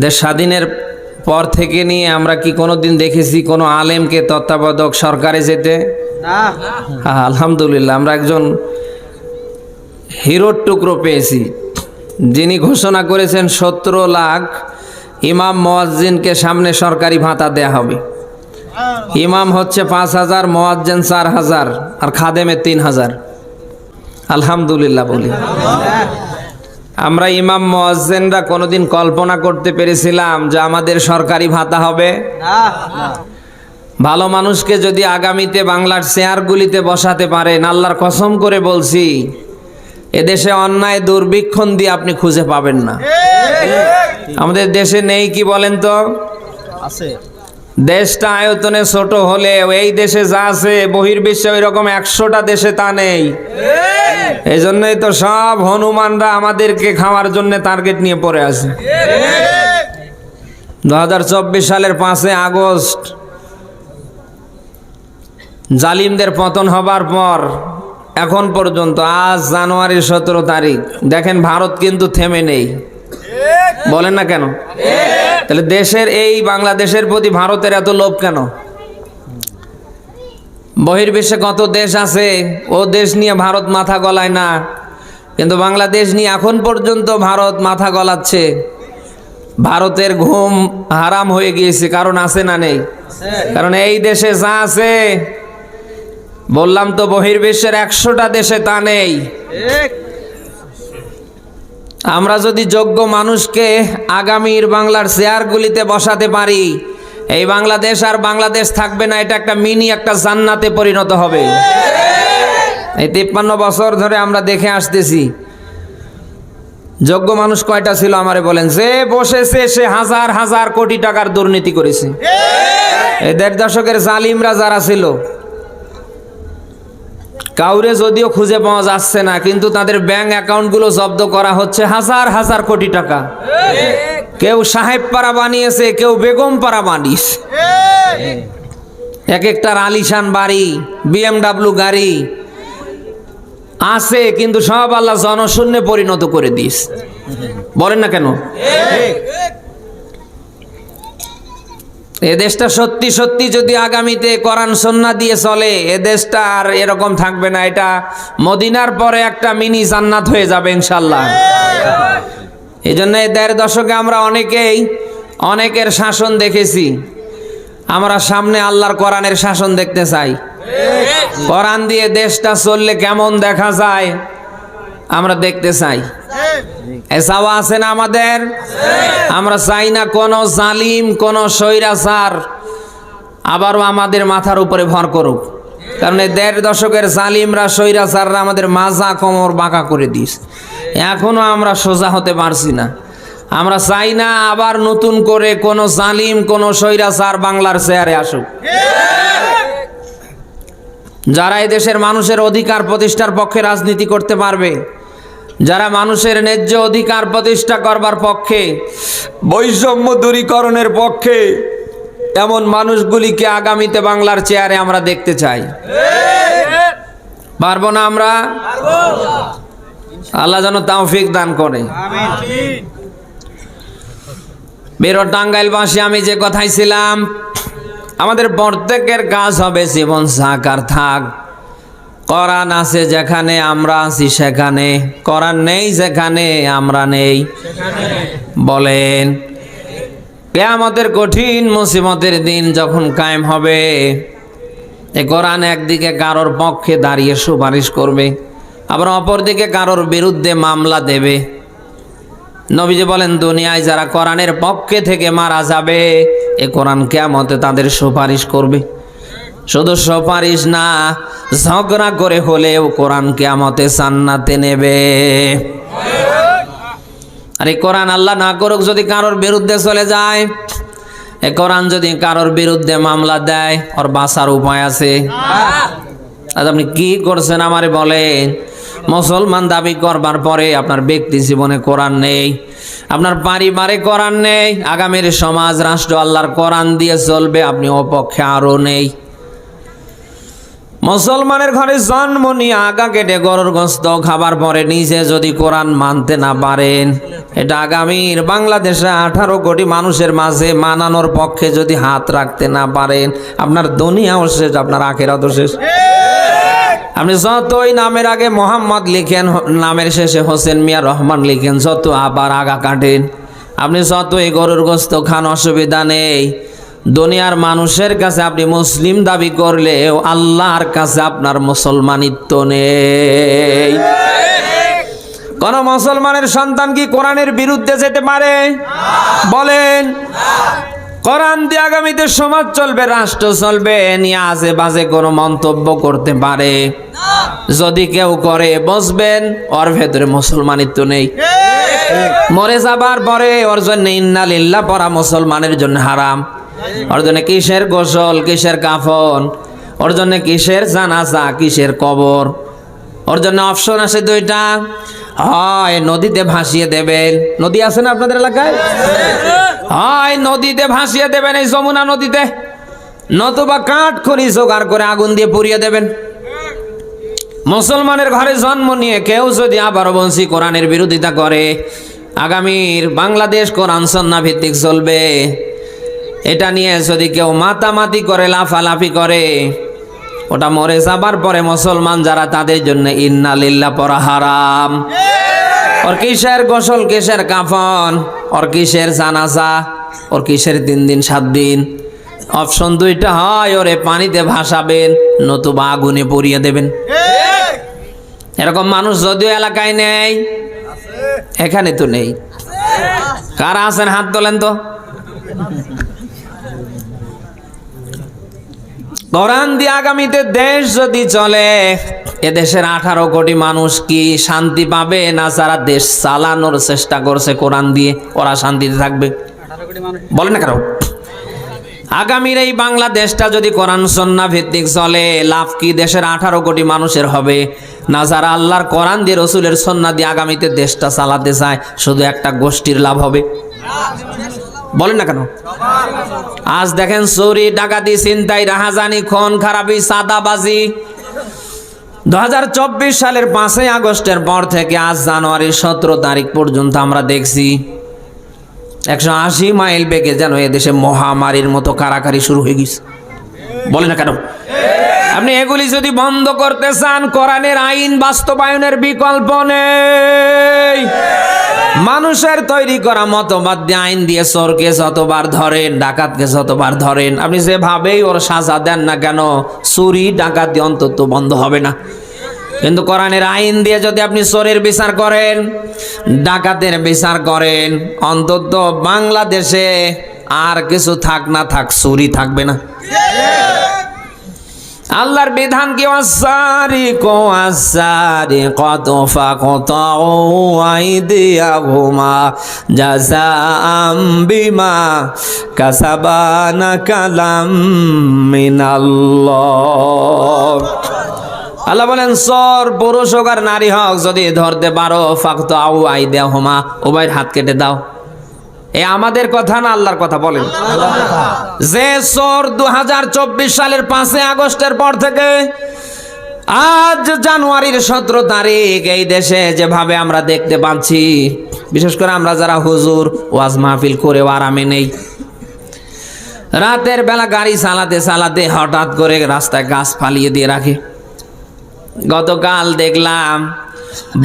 দেশ স্বাধীনের পর থেকে নিয়ে আমরা কি কোনোদিন দেখেছি কোনো আলেমকে তত্ত্বাবধায়ক সরকারে যেতে? আলহামদুলিল্লাহ, আমরা একজন হিরোর টুকরো পেয়েছি। যিনি ঘোষণা করেছেন সতেরো লাখ ইমাম মোয়াজ্জিনকে সামনে সরকারি ভাতা দেয়া হবে। ইমাম হচ্ছে পাঁচ হাজার, মোয়াজ্জেন চার হাজার, আর খাদেমে তিন হাজার। আলহামদুলিল্লাহ বলি। আমরা ইমাম মোয়াজ্জেনরা কোনোদিন কল্পনা করতে পেরেছিলাম যে আমাদের সরকারি ভাতা হবে। ভালো মানুষকে যদি আগামীতে বাংলার চেয়ারগুলিতে বসাতে পারেন আল্লাহর কসম করে বলছি এদেশে অন্যায় দুর্ভিক্ষণ দিয়ে আপনি খুঁজে পাবেন না। আমাদের দেশে নেই কি বলেন তো? আছে। দেশটা আয়তনে ছোট হলে এই দেশে যা আছে, বহির্বিশ্বে ওই রকম একশোটা দেশে তা নেই। এই জন্যই তো সব হনুমানরা আমাদেরকে খাওয়ার জন্য টার্গেট নিয়ে পড়ে আছে। দু হাজার চব্বিশ সালের পাঁচে আগস্ট, জালিমদের পতন হবার পর, এখন পর্যন্ত, আজ জানুয়ারির সতেরো তারিখ। দেখেন, ভারত কিন্তু থেমে নেই। বলেন না কেন? তাহলে দেশের এই বাংলাদেশের প্রতি ভারতের এত লোভ কেন? বহির্বিশ্বে কত দেশ আছে, ও দেশ নিয়ে ভারত মাথা গলায় না, কিন্তু বাংলাদেশ নিয়ে এখন পর্যন্ত ভারত মাথা গলাচ্ছে। ভারতের ঘুম হারাম হয়ে গিয়েছে, কারণ আছে না নেই। কারণ এই দেশে যা আছে, বললাম তো বহির্বিশ্বের একশোটা দেশে তা নেই। আমরা যদি যোগ্য মানুষকে আগামীর বাংলার চেয়ারগুলিতে বসাতে পারি, এই বাংলাদেশ আর বাংলাদেশ থাকবে না, এটা একটা মিনি, একটা জান্নাতে পরিণত হবে। এই তিপ্পান্ন বছর ধরে আমরা দেখে আসতেছি, যোগ্য মানুষ কয়টা ছিল আমারে বলেন? যে বসেছে সে হাজার হাজার কোটি টাকার দুর্নীতি করেছে। এই দেড় দশকের জালিমরা যারা ছিল কাউরে যদিও খুঁজে পাওয়া যাচ্ছে না, কিন্তু তাদের ব্যাংক অ্যাকাউন্টগুলো জব্দ করা হচ্ছে হাজার হাজার কোটি টাকা। কেউ সাহেব পাড়া বানিয়েছে, কেউ বেগম পাড়া বানিয়েছে। এক একটার আলিশান বাড়ি বিএমডাব্লিউ গাড়ি আছে, কিন্তু সব আল্লাহ জনশূন্যে পরিণত করে দিস বলেন না কেন? এ দেশটা সত্যি সত্যি যদি আগামীতে কোরআন সন্না দিয়ে চলে এদেশটা আর এরকম থাকবে না। এটা মদিনার পরে একটা মিনি জান্নাত হয়ে যাবে ইনশাল্লাহ এই জন্য দেড় দশকে আমরা অনেকেই অনেকের শাসন দেখেছি। আমরা সামনে আল্লাহর কোরআনের শাসন দেখতে চাই। কোরআন দিয়ে দেশটা চললে কেমন দেখা যায়, আমরা দেখতে চাই। এসাও আছে না আমাদের? আমরা চাই না কোনো জালিম, কোন স্বৈরাচার। আবারও আমাদের মাথার উপরে ভর করুক। কারণ দেড় দশকের জালিমরা, স্বৈরাচাররা আমাদের মাজা, কোমর বাঁকা করে দিস এখনও আমরা সোজা হতে পারছি না। আমরা চাই না আবার নতুন করে কোনো জালিম, কোনো স্বৈরাচার বাংলার চেয়ারে আসুক। যারা এই দেশের মানুষের অধিকার প্রতিষ্ঠার পক্ষে রাজনীতি করতে পারবে যারা মানুষের ন্যায্য অধিকার প্রতিষ্ঠা করবার পক্ষে, বৈষম্য দূরীকরণের পক্ষে এমন মানুষগুলিকে আগামীতে বাংলার চেয়ারে আমরা দেখতে চাই। পারব না আমরা? আল্লাহ যেন তাওফিক দান করে। বেরো টাঙ্গাইলবাসী, আমি যে কথাই ছিলাম, আমাদের প্রত্যেকের কাজ হবে জীবন সাকার থাক। করান আছে যেখানে আমরা আছি সেখানে। করান নেই যেখানে আমরা নেই। বলেন, কেয়ামতের কঠিন মুসিবতের দিন যখন কায়েম হবে, এ কোরআন একদিকে কারোর পক্ষে দাঁড়িয়ে সুপারিশ করবে, আবার অপরদিকে কারোর বিরুদ্ধে মামলা দেবে। নবীজি বলেন, দুনিয়ায় যারা কোরআনের পক্ষে থেকে মারা যাবে, এ কোরআন কেয়ামতে তাদের সুপারিশ করবে। শুধু সুপারিশ না, ঝগড়া করে হলেও কোরআন কেয়ামতে সান্নাতে নেবে। আর এই কোরআন আল্লাহ না করুক যদি কারোর বিরুদ্ধে চলে যায়, এ কোরআন যদি কারোর বিরুদ্ধে মামলা দেয়, ওর বাঁচার উপায় আছে। আপনি কি করছেন আমারে বলেন? মুসলমান দাবি করবার পরে আপনার ব্যক্তি জীবনে কোরআন নেই, আপনার পারিবারিক কোরআন নেই, আগামীর সমাজ, রাষ্ট্র আল্লাহর কোরআন দিয়ে চলবে, আপনি অপক্ষে আরও নেই। মুসলমানের ঘরে জন্ম নিয়ে আগা কেটে গরুর গোস্ত খাবার পরে নিজে যদি কোরআন মানতে না পারেন, এটা আগামীর বাংলাদেশে আঠারো কোটি মানুষের মাঝে মানানোর পক্ষে যদি হাত রাখতে না পারেন, আপনার দুনিয়াও শেষ, আপনার আখেরাতও শেষ। আপনি যতই নামের আগে মোহাম্মদ লিখেন, নামের শেষে হোসেন মিয়া রহমান লিখেন, যত আবার আগা কাটেন। আপনি যতই গরুর গোস্ত খান, অসুবিধা নেই। দুনিয়ার মানুষের কাছে আপনি মুসলিম দাবি করলেও আল্লাহর কাছে আপনার মুসলমানিত্ব নেই। কোন মুসলমানের সন্তান কি কোরআনের বিরুদ্ধে যেতে পারে? বলেন, কোরআন দিয়ে আগামীতে সমাজ চলবে, রাষ্ট্র চলবে, নিয়ে আজে বাজে কোনো মন্তব্য করতে পারে। যদি কেউ করে বসবেন ওর ভেতরে মুসলমানিত্ব নেই। মরে যাবার পরে ওর জন্য ইন্নালিল্লাহ পড়া মুসলমানের জন্য হারাম। ওর কিসের গোসল, কিসের কাফন, ওর জন্য কিসের জানাজা, কিসের কবর? ওর জন্য অপশন আছে দুইটা। হয় নদীতে ভাসিয়ে দেবেন। নদী আছে না আপনাদের এলাকায়? হয় নদীতে ভাসিয়ে দেবেন, এই যমুনা নদীতে। নতুবা কাঠ খড়ি জোগাড় করে আগুন দিয়ে পুড়িয়ে দেবেন। মুসলমানের ঘরে জন্ম নিয়ে কেউ যদি আবার বলছি কোরআনের বিরোধিতা করে, আগামীর বাংলাদেশ কোরআন সন্না ভিত্তিক চলবে। এটা নিয়ে যদি কেউ মাতামাতি করে, লাফালাফি করে, ওটা মরে যাবার পরে মুসলমান যারা তাদের জন্য ইন্না লিল্লা পড়া হারাম। ওর কিসের গোসল, কিসের কাফন, ওর কিসের জানাজা, ওর কিসের তিন দিন, সাত দিন? অপশন দুইটা হয়, ওরে পানিতে ভাসাবেন, নতুবা আগুনে পুড়িয়ে দেবেন। এরকম মানুষ যদিও এলাকায় নেই, এখানে তো নেই। কারা আছেন? হাত তোলেন তো। কোরআন দিয়ে আগামীতে দেশ যদি চলে এদেশের আঠারো কোটি মানুষ কি শান্তি পাবে না যারা দেশ চালানোর চেষ্টা করছে কোরআন দিয়ে? ওরা শান্তিতে থাকবে। বলে না কারও? আগামীর এই বাংলাদেশটা যদি কোরআন সন্না ভিত্তিক চলে লাভ কি দেশের আঠারো কোটি মানুষের হবে? না যারা আল্লাহর কোরআন দিয়ে রসুলের সন্না দিয়ে আগামীতে দেশটা চালাতে চায় শুধু একটা গোষ্ঠীর লাভ হবে? বলেন না কেন? আজ দেখেন চুরি ডাকাতি চিন্তাই রাহাজানি, খন, খারাপি সাদাবাজি দু হাজার চব্বিশ সালের পাঁচই আগস্টের পর থেকে আজ জানুয়ারির সতেরো তারিখ পর্যন্ত আমরা দেখছি একশো আশি মাইল বেগে যেন এদেশে মহামারীর মতো কারাকারি শুরু হয়ে গেছে। বলে না কেন? আপনি এগুলি যদি বন্ধ করতে চান, কোরআনের আইন বাস্তবায়নের বিকল্প নেই। মানুষের তৈরি করা মতবাদ দিয়ে আইন দিয়ে চোরকে যতবার ধরেন, ডাকাতকে যতবার ধরেন, আপনি যেভাবেই ওর সাজা দেন না কেন, চুরি, ডাকাতি অন্তত বন্ধ হবে না। কিন্তু কোরআনের আইন দিয়ে যদি আপনি চোরের বিচার করেন, ডাকাতের বিচার করেন, অন্তত বাংলাদেশে আর কিছু থাক না থাক, চুরি থাকবে না। আল্লাহর বিধান কি? আসারি কো আসারি কত ফা কত আইদিয়া ঘুমা জাজা বিমা কাসাবানা কালাম মিনাল্লাহ। আল্লাহ বলেন, সর, পুরুষ হোক আর নারী হোক, যদি ধরতে পারো, ফাঁকত আউ আই দেও হোমা উভয়ের হাত কেটে দাও। এ আমাদের কথা না আল্লাহর কথা বলেন। যে সর দু হাজার চব্বিশ সালের পাঁচই আগস্টের পর থেকে আজ জানুয়ারির সতেরো তারিখ, এই দেশে যেভাবে আমরা দেখতে পাচ্ছি, বিশেষ করে আমরা যারা হুজুর, ওয়াজ মাহফিল করেও আরামে নেই। রাতের বেলা গাড়ি চালাতে চালাতে হঠাৎ করে রাস্তায় গাছ ফালিয়ে দিয়ে রাখে। গতকাল দেখলাম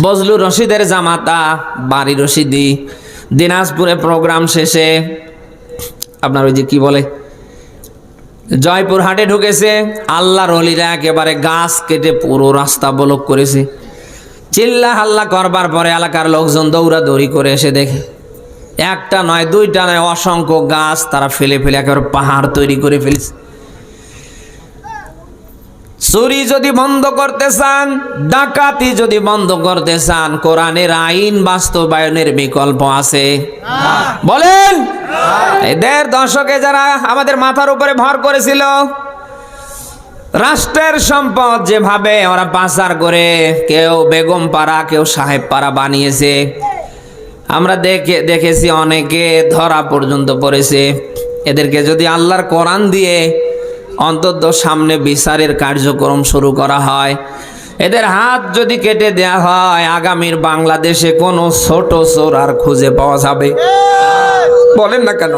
বজলু রশিদের জামাতা বাড়ি রশিদি দিনাজপুরে প্রোগ্রাম শেষে, আপনার ওই যে কি বলে জয়পুর হাটে ঢুকেছে, আল্লাহর অলিরা একেবারে গাছ কেটে পুরো রাস্তা ব্লক করেছে। চিল্লা হাল্লা করবার পরে এলাকার লোকজন দৌড়াদৌড়ি করে এসে দেখে, একটা নয়, দুইটা নয়, অসংখ্য গাছ তারা ফেলে ফেলে একেবারে পাহাড় তৈরি করে ফেলেছে। চুরি যদি বন্ধ করতে চান, ডাকাতি যদি বন্ধ করতে চান, কোরআনের আইন বাস্তবায়নের বিকল্প আছে। বলেন? এই দেড় দশকে যারা আমাদের মাথার উপরে ভর করেছিল, রাষ্ট্রের সম্পদ যেভাবে ওরা পাচার করে, কেউ বেগম পাড়া, কেউ সাহেব পাড়া বানিয়েছে। আমরা দেখে, দেখেছি অনেকে ধরা পর্যন্ত পড়েছে। এদেরকে যদি আল্লাহর কোরআন দিয়ে অন্তত সামনে বিচারের কার্যক্রম শুরু করা হয়। এদের হাত যদি কেটে দেয়া হয়, আগামীর বাংলাদেশে কোনো ছোট চোর আর খুঁজে পাওয়া যাবে। বলেন না কেন?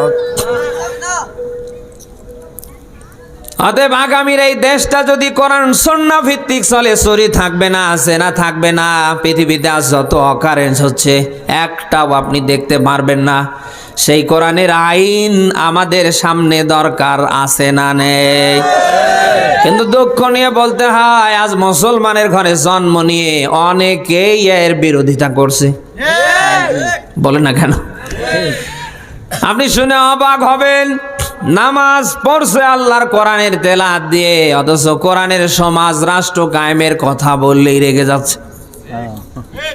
অতএব আগামীর এই দেশটা যদি কোরআন সন্না ভিত্তিক চলে, চুরি থাকবে না আছে না থাকবে না, পৃথিবীতে আজ যত অকারেন্স হচ্ছে, একটাও আপনি দেখতে পারবেন না। সেই কোরআনের আইন আমাদের সামনে দরকার আছে না নেই। কিন্তু দুঃখ নিয়ে বলতে হয়, আজ মুসলমানের ঘরে জন্ম নিয়ে অনেকেই এর বিরোধিতা করছে। বলে না কেন? আপনি শুনে অবাক হবেন, নামাজ পড়ছে আল্লাহর কোরআনের তেলাত দিয়ে, অথচ কোরআনের সমাজ রাষ্ট্র কায়েমের কথা বললেই রেগে যাচ্ছে।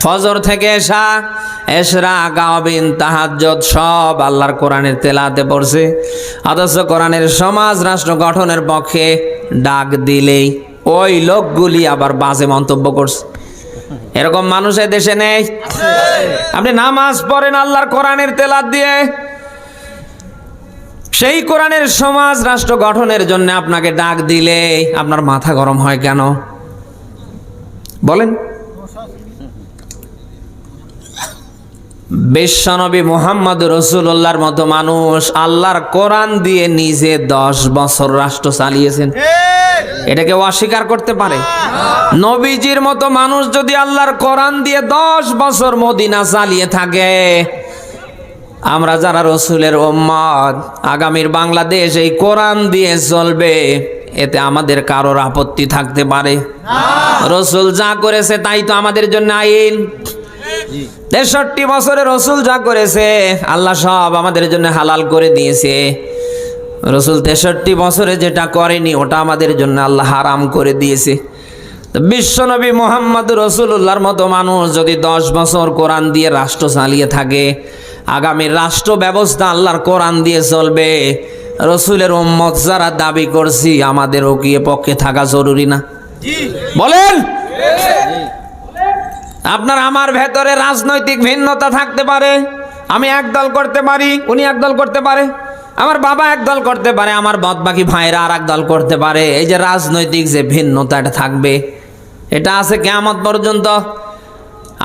ফজর থেকে এসা, এসরা গাওবিন তাহাজ্জত সব আল্লাহর কোরআনের তেলাতে পড়ছে। অথচ কোরআনের সমাজ, রাষ্ট্র গঠনের পক্ষে ডাক দিলেই ওই লোকগুলি আবার বাজে মন্তব্য করছে। এরকম মানুষ দেশে নেই। আপনি নামাজ পড়েন আল্লাহর কোরআনের তেলাত দিয়ে। সেই কোরআনের সমাজ, রাষ্ট্র গঠনের জন্য আপনাকে ডাক দিলে আপনার মাথা গরম হয় কেন? বলেন। বিশ্বনবী মোহাম্মদ রসুল্লাহর মতো মানুষ আল্লাহর কোরআন দিয়ে নিজে দশ বছর রাষ্ট্র চালিয়েছেন। এটাকে অস্বীকার করতে পারে। নবীজির মতো মানুষ যদি আল্লাহর কোরআন দিয়ে দশ বছর মদিনা চালিয়ে থাকে আমরা যারা রসুলের ওম্মত আগামীর বাংলাদেশ এই কোরআন দিয়ে চলবে এতে আমাদের কারোর আপত্তি থাকতে পারে। রসুল যা করেছে তাই তো আমাদের জন্য আইন। তেষট্টি বছরে রসুল যা করেছে আল্লাহ সব আমাদের জন্য হালাল করে দিয়েছে। রসুল তেষট্টি বছরে যেটা করেনি ওটা আমাদের জন্য আল্লাহ হারাম করে দিয়েছে। বিশ্বনবী মোহাম্মদ রসুল্লাহর মতো মানুষ যদি দশ বছর কোরআন দিয়ে রাষ্ট্র চালিয়ে থাকে আগামী রাষ্ট্র ব্যবস্থা আল্লাহর কোরআন দিয়ে চলবে রসুলের উম্মত যারা দাবি করছি আমাদেরও কি এ পক্ষে থাকা জরুরি না? বলেন! আপনার আমার ভেতরে রাজনৈতিক ভিন্নতা থাকতে পারে, আমি এক দল করতে পারি, উনি এক দল করতে পারে, আমার বাবা এক দল করতে পারে, আমার বদ বাকি ভাইরা আর এক দল করতে পারে। এই যে রাজনৈতিক যে ভিন্নতা এটা থাকবে, এটা আছে কেমন পর্যন্ত।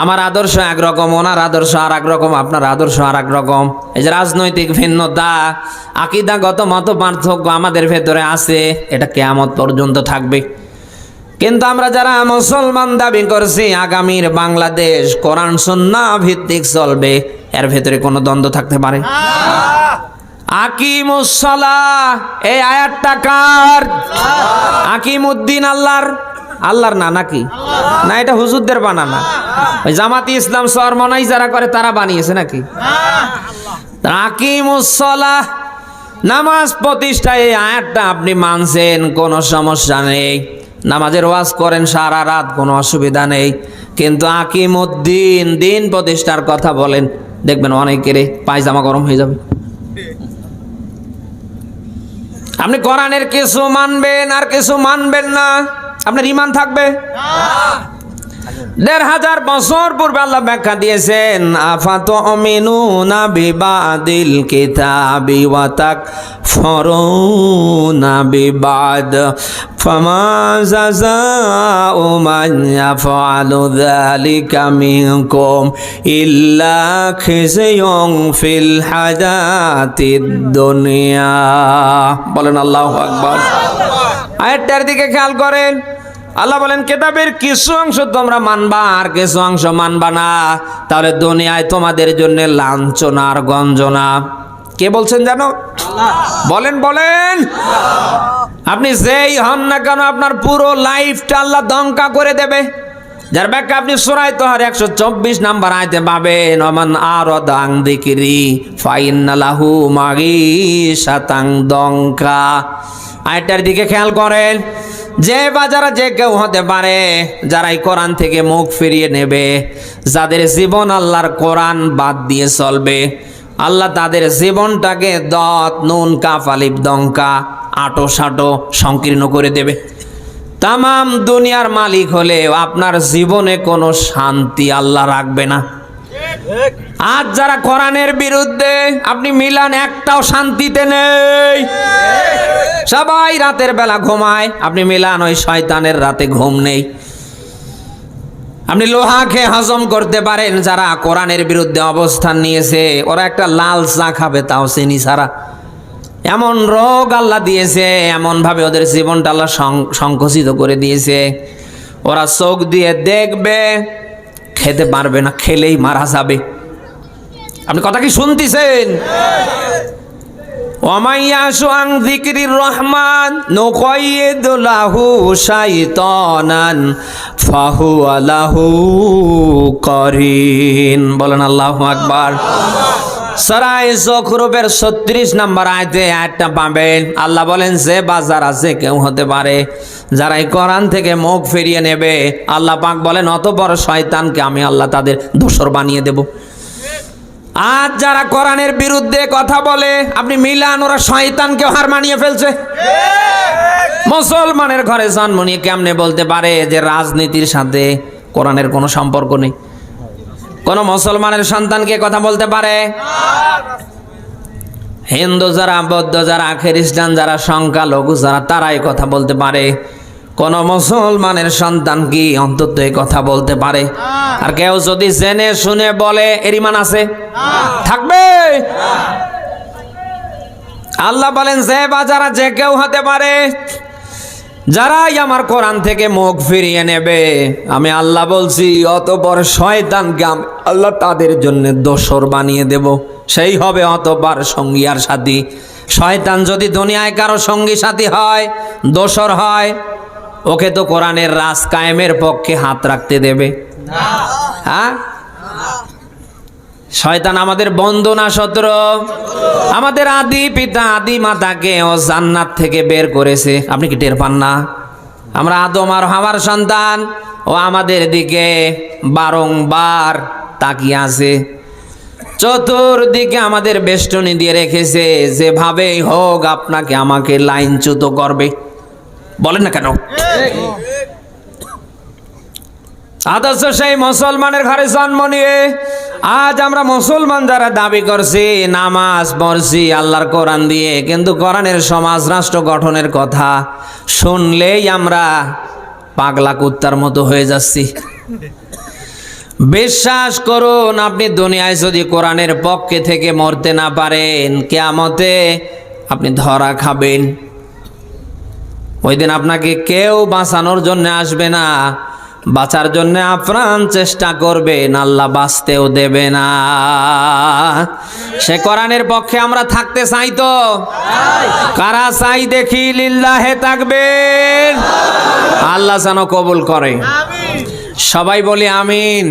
আমার আদর্শ একরকম ওনার আদর্শ আর এক রকম, আপনার আদর্শ আর এক রকম। এই যে রাজনৈতিক ভিন্নতা, আকিদাগত মত পার্থক্য আমাদের ভেতরে আছে, এটা কেয়ামত পর্যন্ত থাকবে। কিন্তু আমরা যারা মুসলমান দাবি করছি, আগামীর বাংলাদেশ কোরআন সন্না ভিত্তিক চলবে, এর ভেতরে কোনো দ্বন্দ্ব থাকতে পারে? আকিমুসলা এই আয়াতটা কার? আকিমুদ্দিন আল্লাহর? আল্লাহর না, নাকি? না, এটা হুজুরদের বানানা। ওই জামাতি ইসলাম সরমনাই যারা করে, তারা বানিয়েছে নাকি? আকিমুসলা নামাজ প্রতিষ্ঠায় এই আয়াতটা আপনি মানছেন, কোনো সমস্যা নেই। নামাজের ওয়াজ করেন সারা রাত, কোনো অসুবিধা নেই। কিন্তু আকিমুদ্দিন দিন প্রতিষ্ঠার কথা বলেন, দেখবেন অনেকেরে পায়জামা গরম হয়ে যাবে। আপনি কোরআনের কিছু মানবেন আর কিছু মানবেন না, আপনার ইমান থাকবে? দেড় হাজার বছর পূর্বে আল্লাহ ব্যাখ্যা দিয়েছেন আফাত অমিনু না বিবাদিল কিতাবি ওয়াতাক ফরুনা বিবাদ فما جزاء من يفعل ذلك منكم إلا خزي في الحياة الدنيا বলেন আল্লাহু আকবার আয়াতটার দিকে খেয়াল করেন আল্লাহ বলেন, কেতাবের কিছু অংশ তোমরা মানবা আর কিছু অংশ মানবা না। তাহলে দুনিয়ায় তোমাদের জন্য লাঞ্ছনা আর গঞ্জনা। কে বলছেন জানো? বলেন বলেন। আপনি যেই হন না কেন আপনার পুরো লাইফটা আল্লাহ দঙ্কা করে দেবে। যার ব্যাখ্যা আপনি সুরাই তোহার একশো চব্বিশ নাম্বার আয়তে পাবেন অমান আর দাং দিকিরি ফাইনালাহু মাগি সাতাং দঙ্কা আয়টার দিকে খেয়াল করেন যে বা যারা যে কেউ হতে পারে যারা এই কোরআন থেকে মুখ ফিরিয়ে নেবে, যাদের জীবন আল্লাহর কোরআন বাদ দিয়ে চলবে, আল্লাহ তাদের জীবনটাকে দত, নুন, কাফ, আলিফ দঙ্কা আটো, সাটো সংকীর্ণ করে দেবে। তামাম দুনিয়ার মালিক হলেও আপনার জীবনে কোনো শান্তি আল্লাহ রাখবে না। আজ যারা কোরআনের বিরুদ্ধে, আপনি মিলান একটাও শান্তিতে নেই। সবাই রাতের বেলা ঘুমায়। আপনি মিলান, ওই শয়তানের রাতে ঘুম নেই। আপনি লোহা খেয়ে হজম করতে পারেন, যারা কোরআনের বিরুদ্ধে অবস্থান নিয়েছে, ওরা একটা লাল চা খাবে তাও চিনি ছাড়া। এমন রোগ আল্লাহ দিয়েছে এমন ভাবে ওদের জীবনটা আল্লাহ সংকুচিত করে দিয়েছে। ওরা চোখ দিয়ে দেখবে, খেতে পারবে না, খেলেই মারা যাবে। আপনি কথা কি শুনতেছেন? রহমান বলেন আল্লাহু আকবার। ছত্রিশ নম্বর আয়তে আল্লাহ বলেন, যে বাজার আছে কেউ হতে পারে, যারা এই কোরআন থেকে মুখ ফিরিয়ে নেবে। আল্লাহ পাক বলেন অত বড় শয়তানকে আমি আল্লাহ তাদের দোসর বানিয়ে দেব। আজ যারা কোরআনের বিরুদ্ধে কথা বলে, আপনি মিলান, ওরা শয়তানকে হার মানিয়ে ফেলছে। মুসলমানের ঘরে জন্ম নিয়ে কেমনে বলতে পারে যে রাজনীতির সাথে কোরআনের কোনো সম্পর্ক নেই? কোন মুসলমানের সন্তানকে কথা বলতে পারে? হিন্দু যারা, বৌদ্ধ যারা, খ্রিস্টান যারা, সংখ্যালঘু যারা, তারাই কথা বলতে পারে। কোন মুসলমানের সন্তান কি অন্তত এই কথা বলতে পারে? আর কেউ যদি জেনে শুনে বলে এর ইমান আছে? থাকবে? আল্লাহ বলেন যে বা যারা যে কেউ হতে পারে যারাই আমার কোরআন থেকে মুখ ফিরিয়ে নেবে আমি আল্লাহ বলছি অত বড় শয়তানকে আমি আল্লাহ তাদের জন্য দোসর বানিয়ে দেব। সেই হবে অতবার সঙ্গী আর সাথী। শয়তান যদি দুনিয়ায় কারও সঙ্গী সাথী হয় দোসর হয় ওকে তো কোরআনের রাজ কায়েমের পক্ষে হাত রাখতে দেবে। হ্যাঁ? শয়তান আমাদের বন্দনা না শত্রু। আমাদের আদি পিতা আদি মাতাকে ও জান্নাত থেকে বের করেছে। আপনি কি টের পান না? আমরা আদম আর হামার সন্তান ও আমাদের দিকে বারংবার তাকিয়ে আছে। চতুর্দিকে আমাদের বেষ্টনী দিয়ে রেখেছে যেভাবেই হোক আপনাকে আমাকে লাইনচ্যুত করবে। বলেন না কেন? আদর্শ সেই মুসলমানের ঘরে জন্ম নিয়ে আজ আমরা মুসলমান যারা দাবি করছি, নামাজ পড়ছি, আল্লাহর কোরআন দিয়ে। কিন্তু কোরআনের সমাজ, রাষ্ট্র গঠনের কথা শুনলেই আমরা পাগলা কুত্তার মতো হয়ে যাচ্ছি। বিশ্বাস করুন, আপনি দুনিয়ায় যদি কোরআনের পক্ষে থেকে মরতে না পারেন, কেয়ামতে আপনি ধরা খাবেন। ওই দিন আপনাকে কেউ বাঁচানোর জন্য আসবে না। বাঁচার জন্য আপ্রাণ চেষ্টা করবেন আল্লাহ বাঁচতেও দেবে না। সে কোরআনের পক্ষে আমরা থাকতে চাই তো? কারা চাই দেখি লিল্লাহে থাকবেন আল্লাহ যেন কবুল করে। সবাই বলি আমিন।